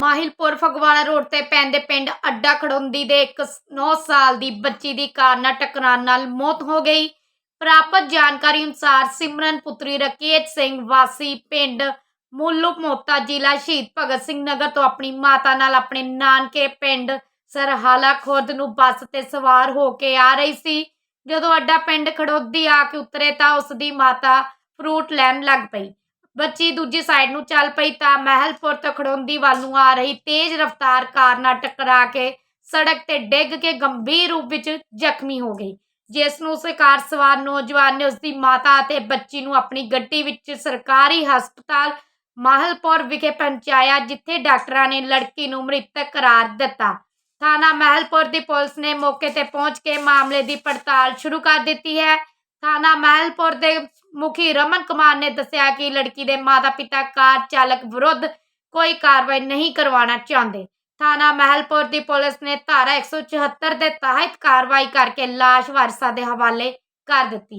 Mahilpur Phagwara road ਤੇ ਪੈਂਦੇ ਪਿੰਡ ਅੱਡਾ ਖੜੋਂਦੀ ਦੇ ਇੱਕ 9 ਸਾਲ ਦੀ ਬੱਚੀ ਦੀ ਕਾਰ ਨਾਲ ਟਕਰਾਉਣ ਨਾਲ ਮੌਤ ਹੋ ਗਈ। ਪ੍ਰਾਪਤ ਜਾਣਕਾਰੀ ਅਨੁਸਾਰ ਸਿਮਰਨ ਪੁੱਤਰੀ ਰਕੇਤ ਸਿੰਘ ਵਾਸੀ ਪਿੰਡ ਮੁੱਲੂ ਮੋਤਾ ਜ਼ਿਲ੍ਹਾ ਸ਼ਹੀਦ ਭਗਤ ਸਿੰਘ ਨਗਰ ਤੋਂ ਆਪਣੀ ਮਾਤਾ ਨਾਲ ਆਪਣੇ ਨਾਨਕੇ ਪਿੰਡ ਸਰਹਾਲਾ ਖੁਰਦ ਨੂੰ ਬੱਸ ਤੇ ਸਵਾਰ ਹੋ ਕੇ ਆ ਰਹੀ ਸੀ। ਜਦੋਂ ਅੱਡਾ ਪਿੰਡ ਖੜੋਦੀ ਆ ਕੇ ਉਤਰੇ ਤਾਂ ਉਸ ਦੀ ਮਾਤਾ ਫਰੂਟ ਲੈਣ ਲੱਗ ਪਈ। ਬੱਚੀ ਦੂਜੀ ਸਾਈਡ ਨੂੰ ਚੱਲ ਪਈ ਤਾਂ ਮਹਿਲਪੁਰ ਤੋਂ ਖੜੋਂਦੀ ਵੱਲ ਨੂੰ ਆ ਰਹੀ, ਤੇਜ਼ ਰਫ਼ਤਾਰ ਕਾਰ ਨਾਲ ਟਕਰਾ ਕੇ ਸੜਕ ਤੇ ਡਿੱਗ ਕੇ ਗੰਭੀਰ ਰੂਪ ਵਿੱਚ ਜ਼ਖਮੀ ਹੋ ਗਈ। ਜਿਸ ਨੂੰ ਉਸ ਕਾਰ ਸਵਾਰ ਨੌਜਵਾਨ ਨੇ ਉਸ ਦੀ ਮਾਤਾ ਅਤੇ ਬੱਚੀ ਨੂੰ ਆਪਣੀ ਗੱਡੀ ਵਿੱਚ ਸਰਕਾਰੀ ਹਸਪਤਾਲ ਮਾਹਲਪੁਰ ਵਿਖੇ ਪਹੁੰਚਾਇਆ, ਜਿੱਥੇ ਡਾਕਟਰਾਂ ਨੇ ਲੜਕੀ ਨੂੰ ਮ੍ਰਿਤਕ ਕਰਾਰ ਦਿੱਤਾ। ਥਾਣਾ ਮਹਿਲਪੁਰ ਦੀ ਪੁਲਿਸ ਨੇ ਮੌਕੇ ਤੇ ਪਹੁੰਚ ਕੇ ਮਾਮਲੇ ਦੀ ਪੜਤਾਲ ਸ਼ੁਰੂ ਕਰ ਦਿੱਤੀ ਹੈ। ਥਾਣਾ ਮਹਿਲਪੁਰ ਦੇ ਮੁਖੀ ਰਮਨ ਕੁਮਾਰ ਨੇ ਦੱਸਿਆ ਕਿ ਲੜਕੀ ਦੇ ਮਾਤਾ-ਪਿਤਾ, ਕਾਰ ਚਾਲਕ ਵਿਰੁੱਧ ਕੋਈ ਕਾਰਵਾਈ ਨਹੀਂ ਕਰਵਾਉਣਾ ਚਾਹੁੰਦੇ। ਥਾਣਾ ਮਹਿਲਪੁਰ ਦੀ ਪੁਲਿਸ ਨੇ ਧਾਰਾ 174 ਦੇ ਤਹਿਤ ਕਾਰਵਾਈ ਕਰਕੇ ਲਾਸ਼ ਵਾਰਸਾਂ ਦੇ ਹਵਾਲੇ ਕਰ ਦਿੱਤੀ ਹੈ।